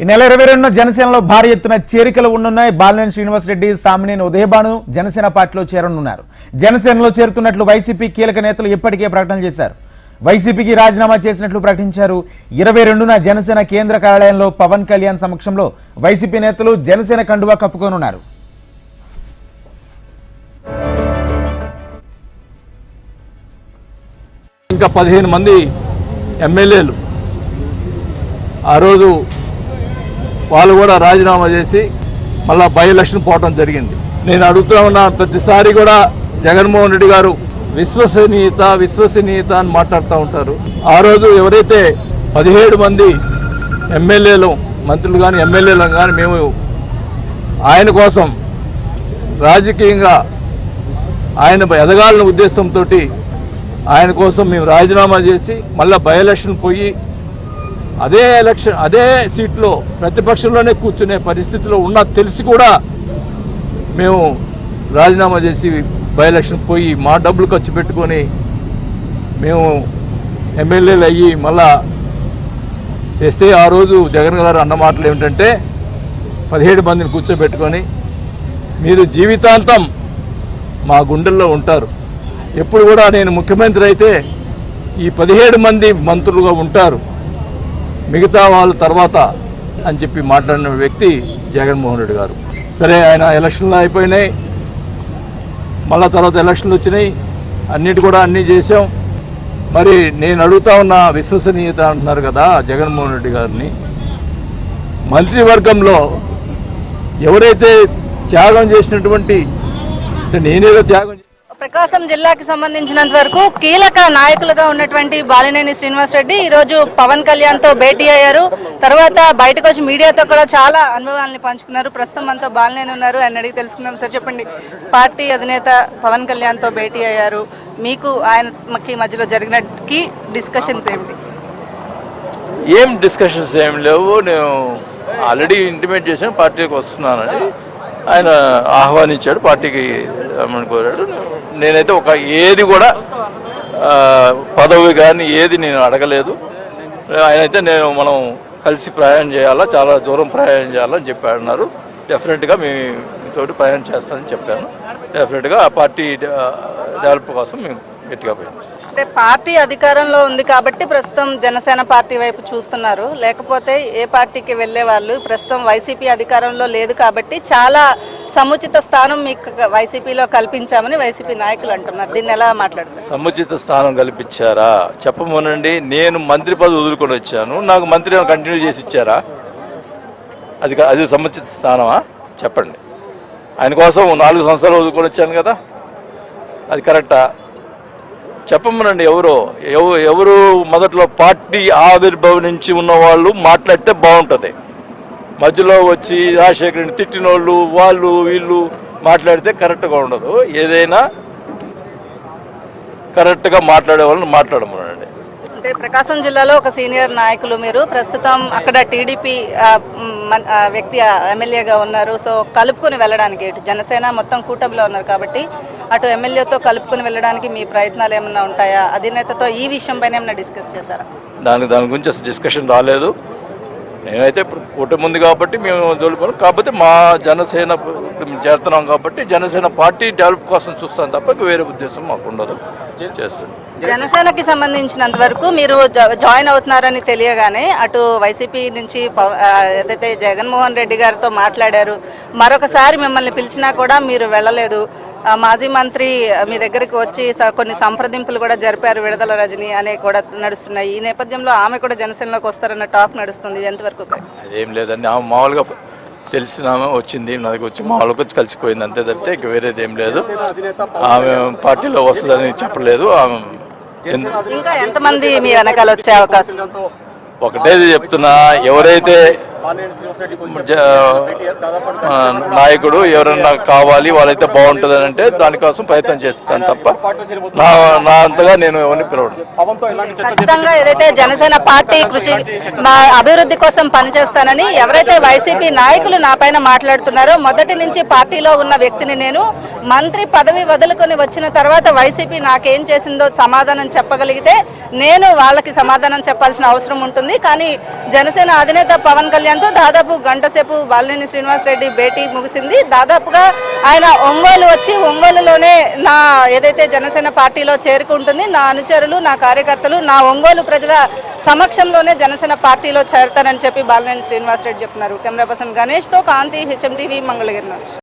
ఈ నెల ఇరవై రెండున జనసేనలో భారీ ఎత్తున చేరికలు ఉండనున్నాయి. బాలినేని శ్రీనివాస్ రెడ్డి సామినేని ఉదయభాను జనసేన పార్టీలో చేరనున్నారు. జనసేనలో చేరుతున్నట్లు వైసీపీ కీలక నేతలు ఇప్పటికే ప్రకటన చేశారు. వైసీపీకి రాజీనామా చేసినట్లు ప్రకటించారు. ఇరవై రెండున జనసేన కేంద్ర కార్యాలయంలో పవన్ కళ్యాణ్ సమక్షంలో వైసీపీ నేతలు జనసేన కండువా కప్పుకోనున్నారు. ఇంకా పదిహేను మంది ఎమ్మెల్యేలు ఆ రోజు వాళ్ళు కూడా రాజీనామా చేసి మళ్ళీ బై ఎలక్షన్ పోవటం జరిగింది. నేను అడుగుతూ ఉన్న ప్రతిసారి కూడా జగన్మోహన్ రెడ్డి గారు విశ్వసనీయత విశ్వసనీయత అని మాట్లాడుతూ ఉంటారు. ఆ రోజు ఎవరైతే పదిహేడు మంది ఎమ్మెల్యేలు మంత్రులు కానీ ఎమ్మెల్యేలు కానీ మేము ఆయన కోసం రాజకీయంగా ఆయన ఎదగాలన్న ఉద్దేశంతో ఆయన కోసం మేము రాజీనామా చేసి మళ్ళీ బై ఎలక్షన్ పోయి అదే ఎలక్షన్ అదే సీట్లో ప్రతిపక్షంలోనే కూర్చునే పరిస్థితిలో ఉన్న తెలిసి కూడా మేము రాజీనామా చేసి బై ఎలక్షన్ పోయి మా డబ్బులు ఖర్చు పెట్టుకొని మేము ఎమ్మెల్యేలు అయ్యి మళ్ళా చేస్తే ఆ రోజు జగన్ గారు అన్న మాటలు ఏమిటంటే పదిహేడు మందిని కూర్చోబెట్టుకొని మీరు జీవితాంతం మా గుండెల్లో ఉంటారు. ఎప్పుడు కూడా నేను ముఖ్యమంత్రి అయితే ఈ పదిహేడు మంది మంత్రులుగా ఉంటారు. మిగతా వాళ్ళ తర్వాత అని చెప్పి మాట్లాడిన వ్యక్తి జగన్మోహన్ రెడ్డి గారు. సరే ఆయన ఎలక్షన్లు అయిపోయినాయి. మళ్ళా తర్వాత ఎలక్షన్లు వచ్చినాయి. అన్నిటి కూడా అన్నీ చేసాం మరి నేను అడుగుతా ఉన్న విశ్వసనీయత అంటున్నారు కదా జగన్మోహన్ రెడ్డి గారిని. మంత్రివర్గంలో ఎవరైతే త్యాగం చేసినటువంటి అంటే నేనేదో త్యాగం ప్రకాశం జిల్లాకి సంబంధించినంత వరకు కీలక నాయకులుగా ఉన్నటువంటి బాలినేని శ్రీనివాస్ రెడ్డి ఈ రోజు పవన్ కళ్యాణ్తో భేటీ అయ్యారు. తర్వాత బయటకు వచ్చి మీడియాతో కూడా చాలా అనుభవాల్ని పంచుకున్నారు. ప్రస్తుతం మనతో బాలినేని ఉన్నారు ఆయన అడిగి తెలుసుకుందాం. సార్ చెప్పండి. పార్టీ అధినేత పవన్ కళ్యాణ్తో భేటీ అయ్యారు. మీకు ఆయనకి మధ్యలో జరిగినకి డిస్కషన్స్ ఏమిటి? ఏం డిస్కషన్స్ ఏం లేవు. నేను ఆల్రెడీ ఇంటిమేట్ చేశాను. పార్టీకి వస్తున్నానని. ఆయన ఆహ్వానించాడు పార్టీకి రమ్మని కోరాడు. నేనైతే ఒక ఏది కూడా పదవి కానీ ఏది నేను అడగలేదు. ఆయన అయితే నేను మనం కలిసి ప్రయాణం చేయాలా చాలా దూరం ప్రయాణం చేయాలని చెప్పి అన్నారు డెఫినెట్గా మేము తోటి ప్రయాణం చేస్తానని చెప్పాను. డెఫినెట్గా ఆ పార్టీ డెవలప్ కోసం మేము గట్టిగా అంటే పార్టీ అధికారంలో ఉంది కాబట్టి ప్రస్తుతం జనసేన పార్టీ వైపు చూస్తున్నారు. లేకపోతే ఏ పార్టీకి వెళ్ళే వాళ్ళు ప్రస్తుతం వైసీపీ అధికారంలో లేదు కాబట్టి చాలా సముచిత స్థానం మీకు వైసీపీలో కల్పించామని వైసీపీ నాయకులు అంటున్నారు. దీన్ని ఎలా మాట్లాడతారు? సముచిత స్థానం కల్పించారా? చెప్పమనండి నేను మంత్రి పదవి వదులుకొని వచ్చాను. నాకు మంత్రి కంటిన్యూ చేసి ఇచ్చారా? అది అది సముచిత స్థానమా? చెప్పండి. ఆయన కోసం నాలుగు సంవత్సరాలు వదులుకొని వచ్చాను కదా. అది కరెక్టా చెప్పమనండి ఎవరు ఎవరు మొదట్లో పార్టీ ఆవిర్భావం నుంచి ఉన్న వాళ్ళు మాట్లాడితే బాగుంటుంది. మధ్యలో వచ్చి రాజశేఖరుని తిట్టిన వాళ్ళు వాళ్ళు వీళ్ళు మాట్లాడితే కరెక్ట్గా ఉండదు. ఏదైనా కరెక్ట్గా మాట్లాడే వాళ్ళని మాట్లాడమనండి. అంటే ప్రకాశం జిల్లాలో ఒక సీనియర్ నాయకులు మీరు. ప్రస్తుతం అక్కడ టీడీపీ వ్యక్తి ఎమ్మెల్యేగా ఉన్నారు. సో కలుపుకొని వెళ్ళడానికి ఇటు జనసేన మొత్తం కూటమిలో ఉన్నారు కాబట్టి అటు ఎమ్మెల్యేతో కలుపుకొని వెళ్ళడానికి మీ ప్రయత్నాలు ఏమైనా ఉంటాయా? అధినేతతో ఈ విషయంపైన ఏమైనా డిస్కస్ చేశారా? దాని దాని గురించి అసలు డిస్కషన్ రాలేదు. నేనైతే ఇప్పుడు కూటమి ఉంది కాబట్టి మేము తోలుకోను కాకపోతే మా జనసేన చేస్తున్నాం చేరుతున్నాం కాబట్టి జనసేన పార్టీ డెవలప్ కోసం చూస్తాం తప్ప వేరే ఉద్దేశం మాకు ఉండదు. చేస్తుంది. జనసేనకి సంబంధించినంత వరకు మీరు జా- జాయిన్ అవుతున్నారని తెలియగానే అటు వైసీపీ నుంచి ఏదైతే జగన్మోహన్ రెడ్డి గారితో మాట్లాడారు మరొకసారి మిమ్మల్ని పిలిచినా కూడా మీరు వెళ్ళలేదు. మాజీ మంత్రి మీ దగ్గరికి వచ్చి కొన్ని సంప్రదింపులు కూడా జరిపారు విడుదల రజని అనే కూడా నడుస్తున్నాయి. ఈ నేపథ్యంలో ఆమె కూడా జనసేనలోకి వస్తారన్న టాక్ నడుస్తుంది. ఎంతవరకు? అదేం లేదండి. ఆమె మామూలుగా తెలిసిన ఆమె వచ్చింది. నా దగ్గర వచ్చి మామూలుగా వచ్చి కలిసిపోయింది. అంతే తప్పితే ఇంక వేరేది ఏం లేదు. ఆమె పార్టీలో వస్తుందని చెప్పలేదు. ఆమె ఇంకా ఎంతమంది మీ వెనకాల వచ్చే అవకాశం? ఒకటే చెప్తున్నా ఎవరైతే నాయకుడు ఎవరన్నా కావాలి వాళ్ళైతే బాగుంటుందని అంటే దానికోసం ప్రయత్నం చేస్తాను తప్ప నా నా అంతగా నేను ఎవరిని పిలవను. ఖచ్చితంగా ఏదైతే జనసేన పార్టీ కృషి మా అభివృద్ధి కోసం పనిచేస్తానని ఎవరైతే వైసీపీ నాయకులు నా పైన మాట్లాడుతున్నారో మొదటి నుంచి పార్టీలో ఉన్న వ్యక్తిని నేను మంత్రి పదవి వదులుకొని వచ్చిన తర్వాత వైసీపీ నాకేం చేసిందో సమాధానం చెప్పగలిగితే నేను వాళ్ళకి సమాధానం చెప్పాల్సిన అవసరం ఉంటుంది. కానీ జనసేన అధినేత పవన్ కళ్యాణ్ ఎంతో దాదాపు గంట సేపు బాలినేని శ్రీనివాస్ రెడ్డి భేటీ ముగిసింది. దాదాపుగా ఆయన ఒంగోలు వచ్చి ఒంగోలులోనే నా ఏదైతే జనసేన పార్టీలో చేరుకుంటుంది నా అనుచరులు నా కార్యకర్తలు నా ఒంగోలు ప్రజల సమక్షంలోనే జనసేన పార్టీలో చేరతానని చెప్పి బాలినేని శ్రీనివాస్ రెడ్డి చెప్తున్నారు. కెమెరా పర్సన్ గణేష్తో కాంతి హెచ్ఎం టీవీ మంగళగిరి నుంచి.